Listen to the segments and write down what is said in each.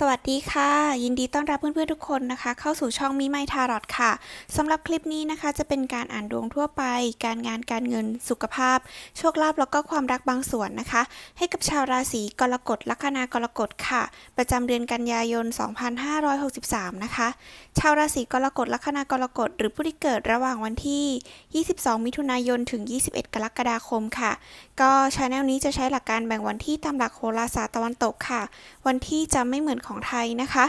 สวัสดีค่ะ ยินดีต้อนรับเพื่อนๆทุกคนนะคะ เข้าสู่ช่องมีไมทารอตค่ะสำหรับคลิปนี้นะคะจะเป็นการอ่านดวงทั่วไป การงานการเงินสุขภาพ โชคลาภแล้วก็ความรักบางส่วนนะคะ ให้กับชาวราศีกรกฎลัคนากรกฎค่ะ ประจำเดือนกันยายน 2563 นะคะ ชาวราศีกรกฎลัคนากรกฎหรือผู้ที่เกิดระหว่างวันที่ 22 มิถุนายนถึง 21 กรกฎาคมค่ะ ก็ชาแนลนี้จะใช้หลักการแบ่งวันที่ตามหลักโหราศาสตร์ตะวันตกค่ะ วันที่จะไม่เหมือนของไทยนะคะ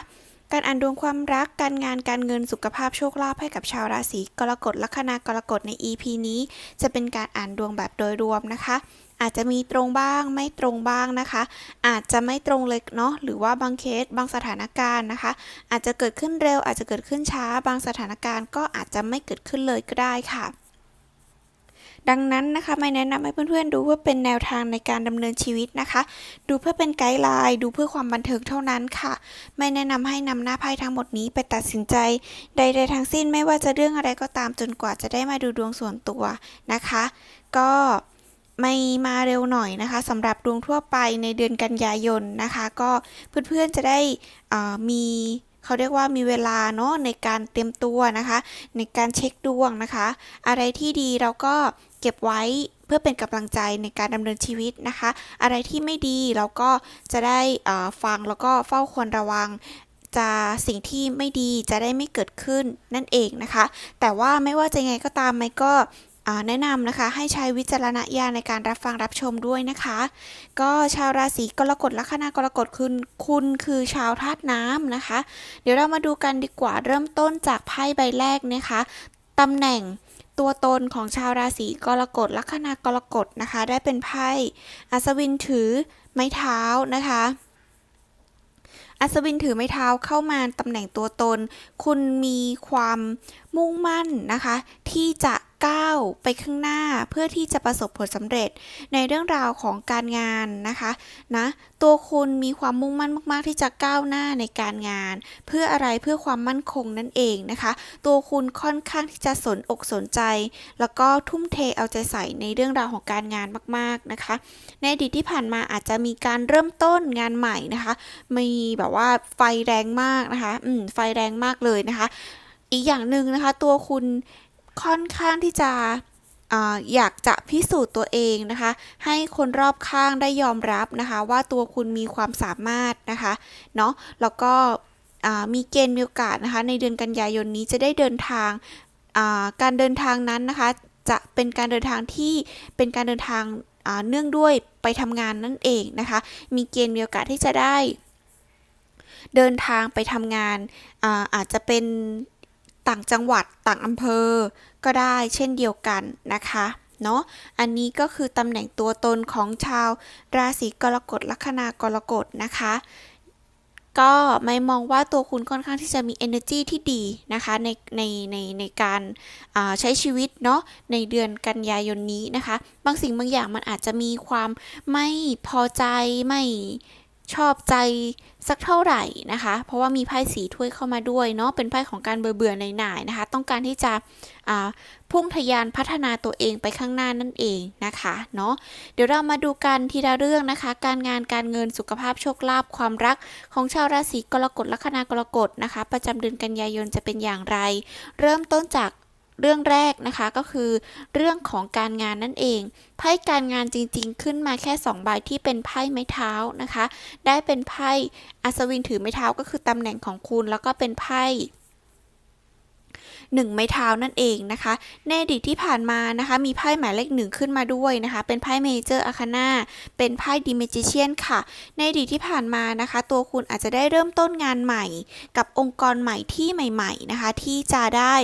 การอ่านดวงความรัก การงาน การเงิน สุขภาพ โชคลาภให้กับชาวราศีกรกฎ ลัคนากรกฎใน EP นี้ จะเป็นการอ่านดวงแบบโดยรวมนะคะ อาจจะมีตรงบ้างไม่ตรงบ้างนะคะ อาจจะไม่ตรงเลยเนาะ หรือว่าบางเคสบางสถานการณ์นะคะ อาจจะเกิดขึ้นเร็ว อาจจะเกิดขึ้นช้า บางสถานการณ์ก็อาจจะไม่เกิดขึ้นเลยก็ได้ค่ะ ดังนั้นนะคะไม่แนะนำให้เพื่อนๆ ดูเพื่อเป็นแนวทางในการดำเนินชีวิตนะคะ ดูเพื่อเป็นไกด์ไลน์ดูเพื่อความบันเทิงเท่านั้นค่ะ ไม่แนะนำให้นำหน้าไพ่ทั้งหมดนี้ไปตัดสินใจ ใด ๆทั้งสิ้นไม่ว่าจะเรื่องอะไรก็ตามจนกว่าจะได้มาดูดวงส่วนตัวนะคะ ก็ไม่มาเร็วหน่อยนะคะสำหรับดวงทั่วไปในเดือนกันยายนนะคะ ก็เพื่อนๆจะได้มีเขาเรียกว่ามีเวลาเนาะในการเตรียมตัวนะคะ ในการเช็คดวงนะคะ อะไรที่ดีเราก็ ก็บไว้เพื่อเป็นกำลังใจในการดำเนินชีวิตนะคะ อะไรที่ไม่ดีเราก็จะได้อ่อฟังแล้วก็เฝ้าควรระวังจะสิ่งที่ไม่ดีจะได้ไม่เกิดขึ้นนั่นเองนะคะ แต่ว่าไม่ว่าจะไงก็ตามไมก็แนะนำนะคะให้ใช้วิจารณญาณในการรับฟังรับชมด้วยนะคะ ก็ชาวราศีกรกฎลัคนากรกฎคุณคุณคือชาวธาตุน้ำนะคะ เดี๋ยวเรามาดูกันดีกว่าเริ่มต้นจากไพ่ใบแรกนะคะตำแหน่ง ตัวตนของชาวราศีกรกฎลัคนากรกฎนะคะ ได้เป็นไพ่อัศวินถือไม้เท้านะคะอัศวินถือไม้เท้าเข้ามาตำแหน่งตัวตน คุณมีความมุ่งมั่นนะคะ ที่จะ ก้าวไปข้างหน้าเพื่อที่จะประสบผลสำเร็จในเรื่องราวของการงานนะคะนะตัวคุณมีความมุ่งมั่นมาก ๆ ที่จะก้าวหน้าในการงาน เพื่ออะไรเพื่อความมั่นคงนั่นเองนะคะ ตัวคุณค่อนข้างที่จะสนอกสนใจ แล้วก็ทุ่มเทเอาใจใส่ในเรื่องราวของการงานมาก ๆนะคะ ในอดีตที่ผ่านมาอาจจะมีการเริ่มต้นงานใหม่นะคะ มีแบบว่าไฟแรงมากนะคะ อืมไฟแรงมากเลยนะคะ อีกอย่างหนึ่งนะคะ ตัวคุณ ค่อนข้างที่จะอยากจะพิสูจน์ตัวเองนะคะ ให้คนรอบข้างได้ยอมรับนะคะ ว่าตัวคุณมีความสามารถนะคะเนาะแล้วก็มีเกณฑ์มีโอกาสนะคะ ในเดือนกันยายนนี้จะได้เดินทางการเดินทางนั้นนะคะ จะเป็นการเดินทางที่เป็นการเดินทางเนื่องด้วยไปทำงานนั่นเองนะคะ มีเกณฑ์มีโอกาสที่จะได้ เดินทางไปทำงานอาอาจจะเป็น ต่างจังหวัดต่างอำเภอ ก็ได้เช่นเดียวกันนะคะเนาะอันนี้ก็คือตำแหน่งตัวตนของชาวราศีกรกฎลัคนากรกฎนะคะ ก็ไม่มองว่าตัวคุณค่อนข้างที่จะมี energy ที่ดีนะคะในในในในการาใช้ชีวิตเนาะในเดือนกันยายนนี้นะคะ บางสิ่งบางอย่างมันอาจจะมีความไม่พอใจไม่ ชอบใจสักเท่าไหร่นะคะ เพราะว่ามีไพ่สีถ้วยเข้ามาด้วยเนาะเป็นไพ่ของการเบื่อเบื่อหน่ายๆนะคะ ต้องการที่จะพุ่งทะยานพัฒนาตัวเองไปข้างหน้านั่นเองนะคะเนาะเดี๋ยวเรามาดูกันทีละเรื่องนะคะ การงานการเงินสุขภาพโชคลาภความรักของชาวราศีกรกฎลัคนากรกฎนะคะ ประจำเดือนกันยายนจะเป็นอย่างไร เริ่มต้นจาก เรื่องแรกนะคะก็คือ เรื่องของการงานนั่นเอง ไพ่การงานจริงๆ ขึ้นมาแค่2ใบที่เป็นไพ่ไม้เท้านะคะ ได้เป็นไพ่อัศวินถือไม้เท้าก็คือตำแหน่งของคุณแล้วก็เป็นไพ่หนึ่งไม้เท้านั่นเองนะคะ ในอดีตที่ผ่านมานะคะ มีไพ่หมายเลขหนึ่งขึ้นมาด้วยนะคะ เป็นไพ่เมเจอร์อาคานาเป็นไพ่ดิเมจิเชียนค่ะ ในอดีตที่ผ่านมานะคะ ตัวคุณอาจจะได้เริ่มต้นงานใหม่ กับองค์กรใหม่ที่ใหม่ ๆนะคะ ที่จะได้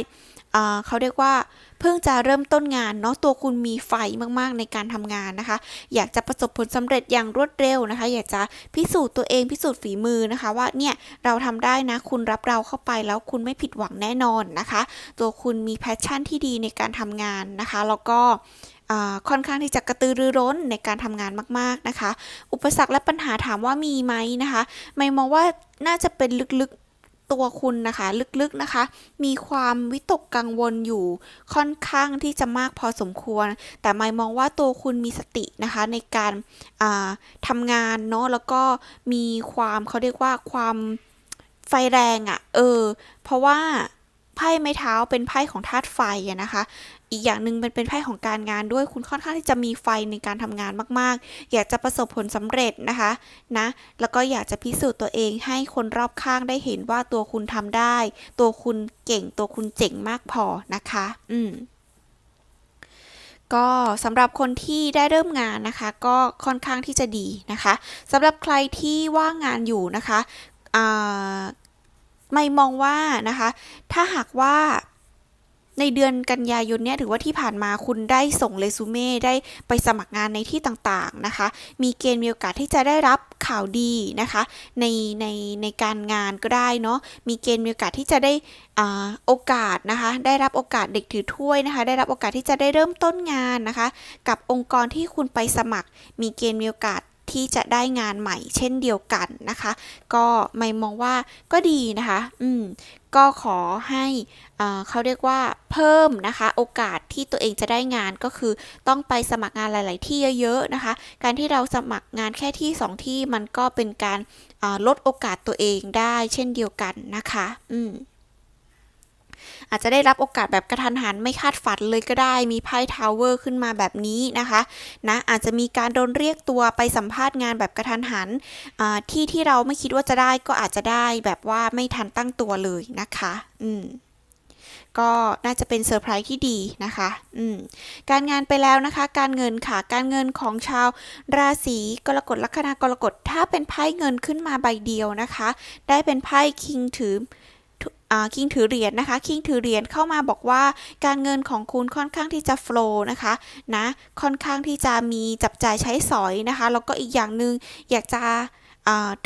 เขาเรียกว่าเพิ่งจะเริ่มต้นงานเนาะตัวคุณมีไฟมากๆในการทำงานนะคะ อยากจะประสบผลสำเร็จอย่างรวดเร็วนะคะ อยากจะพิสูจน์ตัวเองพิสูจน์ฝีมือนะคะ ว่าเนี่ยเราทำได้นะคุณรับเราเข้าไปแล้วคุณไม่ผิดหวังแน่นอนนะคะ ตัวคุณมีแพชชั่นที่ดีในการทำงานนะคะ แล้วก็ค่อนข้างที่จะกระตือรือร้นในการทำงานมากๆนะคะ อุปสรรคและปัญหาถามว่ามีไหมนะคะ ไม่มองว่าน่าจะเป็นลึกๆ ตัวคุณนะคะลึกๆนะคะ มีความวิตกกังวลอยู่ค่อนข้างที่จะมากพอสมควร แต่ไม่มองว่าตัวคุณมีสตินะคะในการาทำงานเนาะแล้วก็มีความเขาเรียกว่าความไฟแรงอะ่ะเออเพราะว่าไพ่ไม้เท้าเป็นไพ่ของธาตุไฟอะนะคะ อีกอย่างหนึ่งมันเป็นไพ่ของการงานด้วยคุณค่อนข้างที่จะมีไฟในการทำงานมาก ๆ อยากจะประสบผลสำเร็จนะคะนะแล้วก็อยากจะพิสูจน์ตัวเองให้คนรอบข้างได้เห็นว่าตัวคุณทำได้ ตัวคุณเก่งตัวคุณเจ๋งมากพอนะคะ อืมก็สำหรับคนที่ได้เริ่มงานนะคะ ก็ค่อนข้างที่จะดีนะคะสำหรับใครที่ว่างงานอยู่นะคะไม่มองว่านะคะ ถ้าหากว่า ในเดือนกันยายนเนี่ยถือว่าที่ผ่านมาคุณได้ส่งเรซูเม่ได้ไปสมัครงานในที่ต่างๆนะคะ มีเกณฑ์มีโอกาสที่จะได้รับข่าวดีนะคะ ในในในการงานก็ได้เนาะมีเกณฑ์มีโอกาสที่จะได้อ่าโอกาสนะคะ ได้รับโอกาสเด็กถือถ้วยนะคะ ได้รับโอกาสที่จะได้เริ่มต้นงานนะคะ กับองค์กรที่คุณไปสมัคร มีเกณฑ์มีโอกาส ที่จะได้งานใหม่เช่นเดียวกันนะคะ ก็ไม่มองว่าก็ดีนะคะ อืมก็ขอให้อ่าเขาเรียกว่าเพิ่มนะคะ โอกาสที่ตัวเองจะได้งานก็คือต้องไปสมัครงานหลาย ๆ ที่เยอะๆนะคะ การที่เราสมัครงานแค่ที่สองที่มันก็เป็นการลดโอกาสตัวเองได้เช่นเดียวกันนะคะ อืม อาจจะได้รับโอกาสแบบกระทันหันไม่คาดฝันเลยก็ได้ มีไพ่ทาวเวอร์ขึ้นมาแบบนี้นะคะนะอาจจะมีการโดนเรียกตัวไปสัมภาษณ์งานแบบกระทันหันที่ที่เราไม่คิดว่าจะได้ก็อาจจะได้แบบว่าไม่ทันตั้งตัวเลยนะคะ อืมก็น่าจะเป็นเซอร์ไพรส์ที่ดีนะคะ อืม การงานไปแล้วนะคะ การเงินค่ะ การเงินของชาวราศีกรกฎลัคนากรกฎ ถ้าเป็นไพ่เงินขึ้นมาใบเดียวนะคะ ได้เป็นไพ่คิงถือ คิงถือเหรียญนะคะคิงถือเหรียญเข้ามาบอกว่าการเงินของคุณค่อนข้างที่จะโฟล์นะคะนะค่อนข้างที่จะมีจับจ่ายใช้สอยนะคะแล้วก็อีกอย่างหนึ่งอยากจะ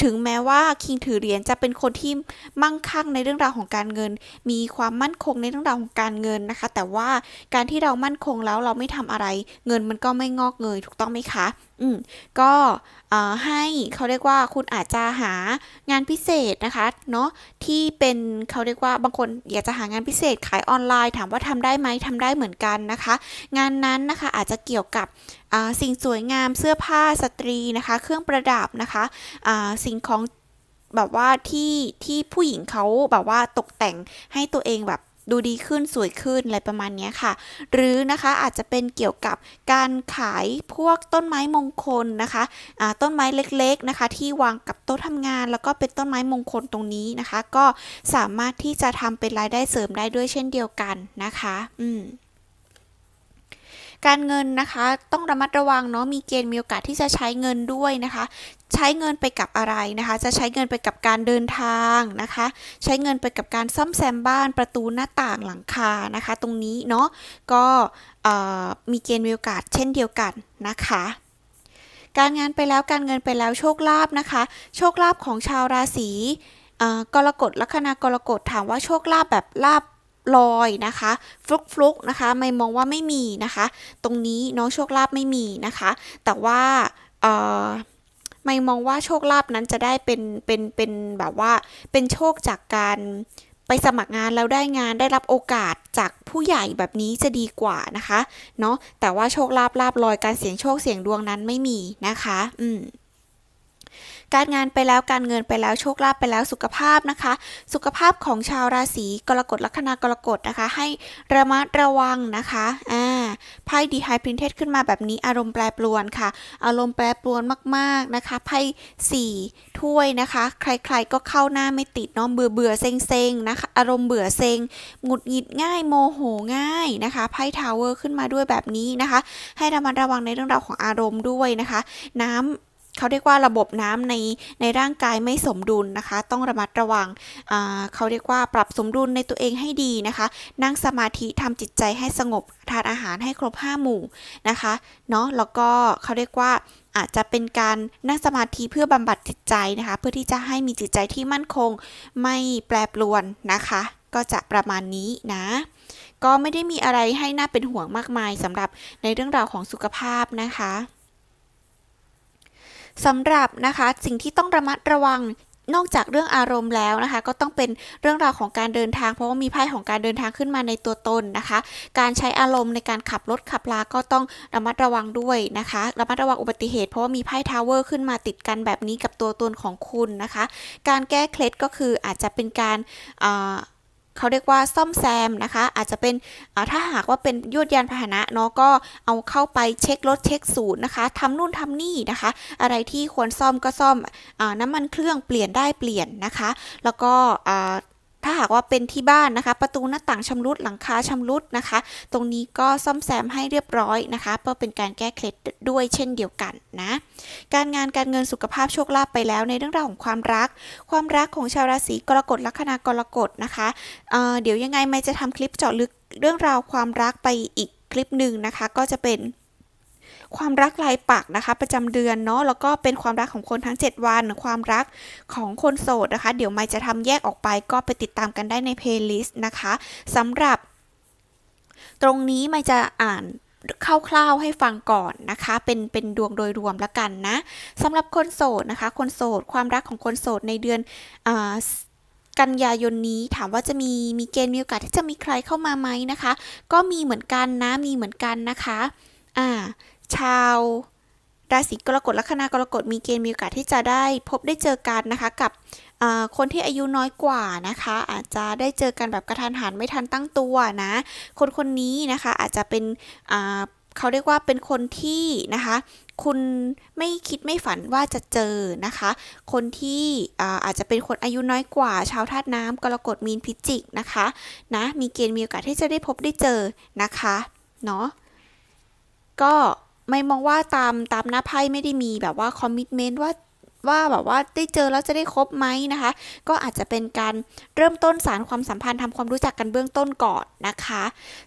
ถึงแม้ว่าคิงถือเหรียญจะเป็นคนที่มั่งคั่งในเรื่องราวของการเงิน มีความมั่นคงในเรื่องราวของการเงินนะคะ แต่ว่าการที่เรามั่นคงแล้วเราไม่ทำอะไร เงินมันก็ไม่งอกเงยถูกต้องไหมคะอืมก็ให้เขาเรียกว่าคุณอาจจะหางานพิเศษนะคะเนาะที่เป็นเขาเรียกว่าบางคนอยากจะหางานพิเศษขายออนไลน์ ถามว่าทำได้ไหมทำได้เหมือนกันนะคะ งานนั้นนะคะอาจจะเกี่ยวกับ สิ่งสวยงามเสื้อผ้าสตรีนะคะ เครื่องประดับนะคะสิ่งของแบบว่าที่ที่ผู้หญิงเขาแบบว่าตกแต่งให้ตัวเองแบบดูดีขึ้นสวยขึ้นอะไรประมาณนี้ค่ะ หรือนะคะอาจจะเป็นเกี่ยวกับการขายพวกต้นไม้มงคลนะคะอ่าต้นไม้เล็กๆนะคะ ที่วางกับโต๊ะทำงาน แล้วก็เป็นต้นไม้มงคลตรงนี้นะคะ ก็สามารถที่จะทำเป็นรายได้เสริมได้ด้วยเช่นเดียวกันนะคะ อืม การเงินนะคะต้องระมัดระวังเนาะมีเกณฑ์มีโอกาสที่จะใช้เงินด้วยนะคะ ใช้เงินไปกับอะไรนะคะ จะใช้เงินไปกับการเดินทางนะคะ ใช้เงินไปกับการซ่อมแซมบ้านประตูหน้าต่างหลังคานะคะ ตรงนี้เนาะก็มีเกณฑ์มีโอกาสเช่นเดียวกันนะคะการงานไปแล้วการเงินไปแล้วโชคลาภนะคะ โชคลาภของชาวราศีกรกฎลัคนากรกฎถามว่าโชคลาภแบบลาบ ลอยนะคะฟลุกฟลุกนะคะไม่มองว่าไม่มีนะคะ ตรงนี้น้องโชคลาภไม่มีนะคะ แต่ว่าไม่มองว่าโชคลาภนั้นจะได้เป็นเป็นเป็นแบบว่าเป็นโชคจากการไปสมัครงานแล้วได้งานได้รับโอกาสจากผู้ใหญ่แบบนี้จะดีกว่านะคะเนาะแต่ว่าโชคลาภลาบลอยการเสี่ยงโชคเสี่ยงดวงนั้นไม่มีนะคะ อืม การงานไปแล้วการเงินไปแล้วโชคลาภไปแล้วสุขภาพนะคะ สุขภาพของชาวราศีกรกฎลัคนากรกฎนะคะ ให้ระมัดระวังนะคะอ่าไพ่ดีไฮพรินเทสขึ้นมาแบบนี้อารมณ์แปรปรวนค่ะ อารมณ์แปรปรวนมากๆนะคะไพ่สี่ถ้วยนะคะ ใครๆก็เข้าหน้าไม่ติดเนาะเบื่อเบื่อเซ็งเซ็งนะคะอารมณ์เบื่อเซ็งหงุดหงิดง่ายโมโหง่ายนะคะไพ่ทาวเวอร์ขึ้นมาด้วยแบบนี้นะคะ ให้ระมัดระวังในเรื่องราวของอารมณ์ด้วยนะคะ น้ำ เขาเรียกว่าระบบน้ำในในร่างกายไม่สมดุลนะคะ ต้องระมัดระวังเขาเรียกว่าปรับสมดุลในตัวเองให้ดีนะคะ นั่งสมาธิทำจิตใจให้สงบทานอาหารให้ครบ5หมู่นะคะเนาะแล้วก็เขาเรียกว่าอาจจะเป็นการนั่งสมาธิเพื่อบำบัดจิตใจนะคะ เพื่อที่จะให้มีจิตใจที่มั่นคงไม่แปรปรวนนะคะ ก็จะประมาณนี้นะก็ไม่ได้มีอะไรให้น่าเป็นห่วงมากมายสำหรับในเรื่องราวของสุขภาพนะคะ สำหรับนะคะสิ่งที่ต้องระมัดระวังนอกจากเรื่องอารมณ์แล้วนะคะ ก็ต้องเป็นเรื่องราวของการเดินทาง เพราะว่ามีไพ่ของการเดินทางขึ้นมาในตัวตนนะคะ การใช้อารมณ์ในการขับรถขับลาก็ต้องระมัดระวังด้วยนะคะระมัดระวังอุบัติเหตุเพราะว่ามีไพ่ทาวเวอร์ขึ้นมาติดกันแบบนี้กับตัวตนของคุณนะคะ การแก้เคล็ดก็คืออาจจะเป็นการอ่า เขาเรียกว่าซ่อมแซมนะคะ อาจจะเป็นถ้าหากว่าเป็นยวดยานพาหนะเนาะก็เอาเข้าไปเช็ครถเช็คสูตรนะคะทำนู่นทำนี่นะคะ อะไรที่ควรซ่อมก็ซ่อมอน้ำมันเครื่องเปลี่ยนได้เปลี่ยนนะคะ แล้วก็ ถ้าหากว่าเป็นที่บ้านนะคะ ประตูหน้าต่างชำรุดหลังคาชำรุดนะคะ ตรงนี้ก็ซ่อมแซมให้เรียบร้อยนะคะ เพื่อเป็นการแก้เคล็ดด้วยเช่นเดียวกันนะ การงานการเงินสุขภาพโชคลาภไปแล้วในเรื่องราวของความรัก ความรักของชาวราศีกรกฎลัคนากรกฎนะคะเเดี๋ยวยังไงไม่จะทำคลิปเจาะลึกเรื่องราวความรักไปอีกคลิปหนึ่งนะคะ ก็จะเป็น ความรักลายปักนะคะ ประจำเดือนเนาะแล้วก็เป็นความรักของคนทั้ง 7 วัน ความรักของคนโสดนะคะ เดี๋ยวไม่จะทำแยกออกไปก็ไปติดตามกันได้ในเพลย์ลิสต์นะคะสำหรับ ตรงนี้ไม่จะอ่านคร่าวๆให้ฟังก่อนนะคะ เป็นเป็นดวงโดยรวมละกันนะสำหรับคนโสดนะคะ คนโสด ความรักของคนโสดในเดือนอกันยายนนี้ถามว่าจะมีมีเกณฑ์มีโอกาสที่จะมีใครเข้ามาไหมนะคะ ก็มีเหมือนกันนะมีเหมือนกันนะคะ อ่า ชาวราศีกรกฎลัคนากรกฎมีเกณฑ์มีโอกาสที่จะได้พบได้เจอกันนะคะกับคนที่อายุน้อยกว่านะคะ อาจจะได้เจอกันแบบกระทันหันไม่ทันตั้งตัวนะ คนคนนี้นะคะอาจจะเป็นเขาเรียกว่าเป็นคนที่นะคะ คุณไม่คิดไม่ฝันว่าจะเจอนะคะ คนที่อ่าอาจจะเป็นคนอายุน้อยกว่า ชาวธาตุน้ำกรกฎมีนพิจิกนะคะนะมีเกณฑ์มีโอกาสที่จะได้พบได้เจอนะคะเนาะก็ ไม่มองว่าตามตามหน้าไพ่ไม่ได้มีแบบว่าคอมมิชเมนต์ว่าว่าแบบว่าได้เจอแล้วจะได้คบไหมนะคะ ก็อาจจะเป็นการเริ่มต้นสารความสัมพันธ์ทำความรู้จักกันเบื้องต้นก่อนนะคะ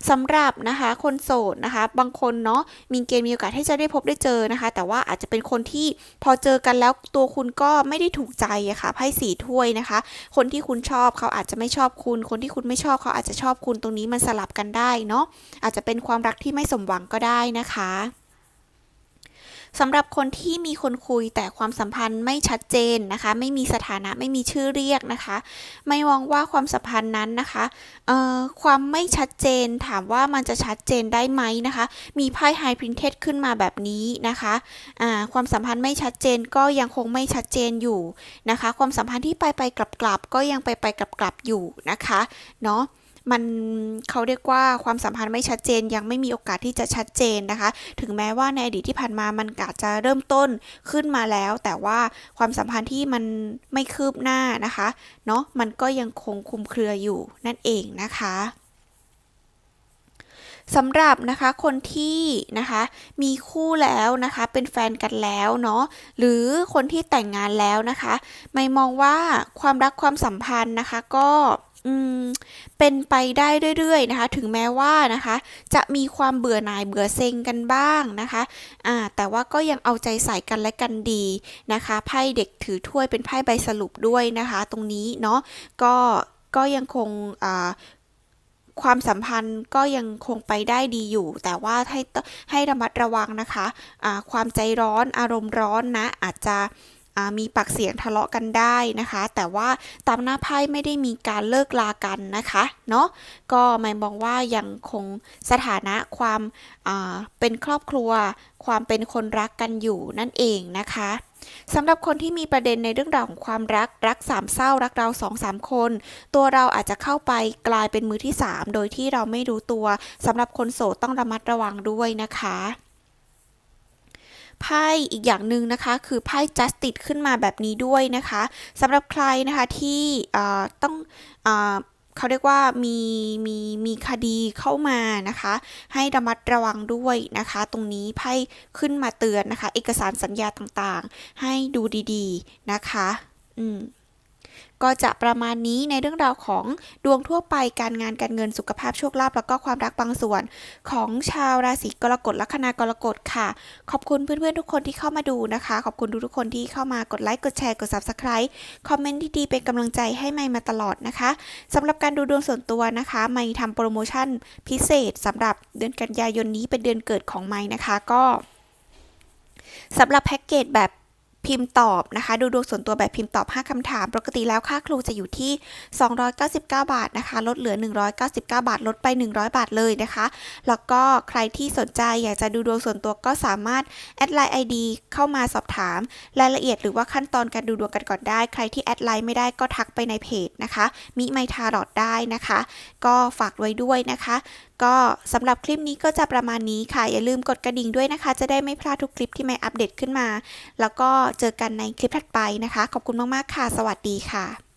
สำหรับนะคะคนโสดนะคะ บางคนเนาะมีเกณฑ์มีโอกาสที่จะได้พบได้เจอนะคะ แต่ว่าอาจจะเป็นคนที่พอเจอกันแล้วตัวคุณก็ไม่ได้ถูกใจอะค่ะไพ่สีถ้วยนะคะ คนที่คุณชอบเขาอาจจะไม่ชอบคุณ คนที่คุณไม่ชอบเขาอาจจะชอบคุณตรงนี้มันสลับกันได้เนาะอาจจะเป็นความรักที่ไม่สมหวังก็ได้นะคะ สำหรับคนที่มีคนคุยแต่ความสัมพันธ์ไม่ชัดเจนนะคะ ไม่มีสถานะไม่มีชื่อเรียกนะคะ ไม่มองว่าความสัมพันธ์นั้นนะคะเอ่อความไม่ชัดเจนถามว่ามันจะชัดเจนได้ไหมนะคะ มีไพ่ไฮพรินเทสขึ้นมาแบบนี้นะคะอ่าความสัมพันธ์ไม่ชัดเจนก็ยังคงไม่ชัดเจนอยู่นะคะ ความสัมพันธ์ที่ไปไปกลับกลับก็ยังไปไปกลับกลับอยู่นะคะเนาะ มันเขาเรียกว่าความสัมพันธ์ไม่ชัดเจน ยังไม่มีโอกาสที่จะชัดเจนนะคะ ถึงแม้ว่าในอดีตที่ผ่านมามันอาจจะเริ่มต้นขึ้นมาแล้ว แต่ว่าความสัมพันธ์ที่มันไม่คืบหน้านะคะเนาะมันก็ยังคงคุมเครืออยู่นั่นเองนะคะสำหรับนะคะคนที่นะคะมีคู่แล้วนะคะเป็นแฟนกันแล้วเนาะหรือคนที่แต่งงานแล้วนะคะ ไม่มองว่าความรักความสัมพันธ์นะคะก็ เป็นไปได้เรื่อยๆนะคะ ถึงแม้ว่านะคะ จะมีความเบื่อหน่ายเบื่อเซ็งกันบ้างนะคะอ่าแต่ว่าก็ยังเอาใจใส่กันและกันดีนะคะไพ่เด็กถือถ้วยเป็นไพ่ใบสรุปด้วยนะคะ ตรงนี้เนาะก็ก็ยังคงอ่าความสัมพันธ์ก็ยังคงไปได้ดีอยู่ แต่ว่าให้ให้ระมัดระวังนะคะะความใจร้อนอารมณ์ร้อนนะอาจจะ มีปากเสียงทะเลาะกันได้นะคะ แต่ว่าตามหน้าไพ่ไม่ได้มีการเลิกลากันนะคะเนาะก็หมายมองว่ายังคงสถานะความเป็นครอบครัว ความเป็นคนรักกันอยู่นั่นเองนะคะสำหรับคนที่มีประเด็นในเรื่องราวของความรักรักสามเศร้ารักเราสองสามคน ตัวเราอาจจะเข้าไปกลายเป็นมือที่สามโดยที่เราไม่รู้ตัวสำหรับคนโสดต้องระมัดระวังด้วยนะคะ ไพ่อีกอย่างหนึ่งนะคะ คือไพ่ justice ขึ้นมาแบบนี้ด้วยนะคะสำหรับใครนะคะที่ต้องเขาเรียกว่ามีมีมีคดีเข้ามานะคะ ให้ระมัดระวังด้วยนะคะ ตรงนี้ไพ่ขึ้นมาเตือนนะคะ เอกสารสัญญาต่างๆ ให้ดูดีๆนะคะ อืม ก็จะประมาณนี้ในเรื่องราวของดวงทั่วไปการงานการเงินสุขภาพโชคลาภแล้วก็ความรักบางส่วน ของชาวราศีกรกฎลัคนากรกฎค่ะ ขอบคุณเพื่อนๆทุกคนที่เข้ามาดูนะคะ ขอบคุณทุกๆคนที่เข้ามากดไลค์กดแชร์กด subscribe คอมเมนต์ดีๆเป็นกำลังใจให้ไม่มาตลอดนะคะสำหรับการดูดวงส่วนตัวนะคะไม่ทำโปรโมชั่นพิเศษสำหรับเดือนกันยายนนี้เป็นเดือนเกิดของไม้นะคะก็สำหรับแพ็กเกจแบบ พิมพ์ตอบนะคะ ดูดวงส่วนตัวแบบพิมพ์ตอบ 5คำถาม ปกติแล้วค่าครูจะอยู่ที่ 299 บาทนะคะ ลดเหลือ 199 บาท ลดไป 100 บาทเลยนะคะ แล้วก็ใครที่สนใจอยากจะดูดวงส่วนตัวก็สามารถแอดไลน์ ID เข้ามาสอบถาม รายละเอียดหรือว่าขั้นตอนการดูดวงกันก่อนได้ ใครที่แอดไลน์ไม่ได้ก็ทักไปในเพจนะคะ มิไมทารอดได้นะคะ ก็ฝากไว้ด้วยนะคะ ก็สำหรับคลิปนี้ก็จะประมาณนี้ค่ะ อย่าลืมกดกระดิ่งด้วยนะคะ จะได้ไม่พลาดทุกคลิปที่ไม่อัปเดตขึ้นมา แล้วก็เจอกันในคลิปถัดไปนะคะ ขอบคุณมากๆค่ะ สวัสดีค่ะ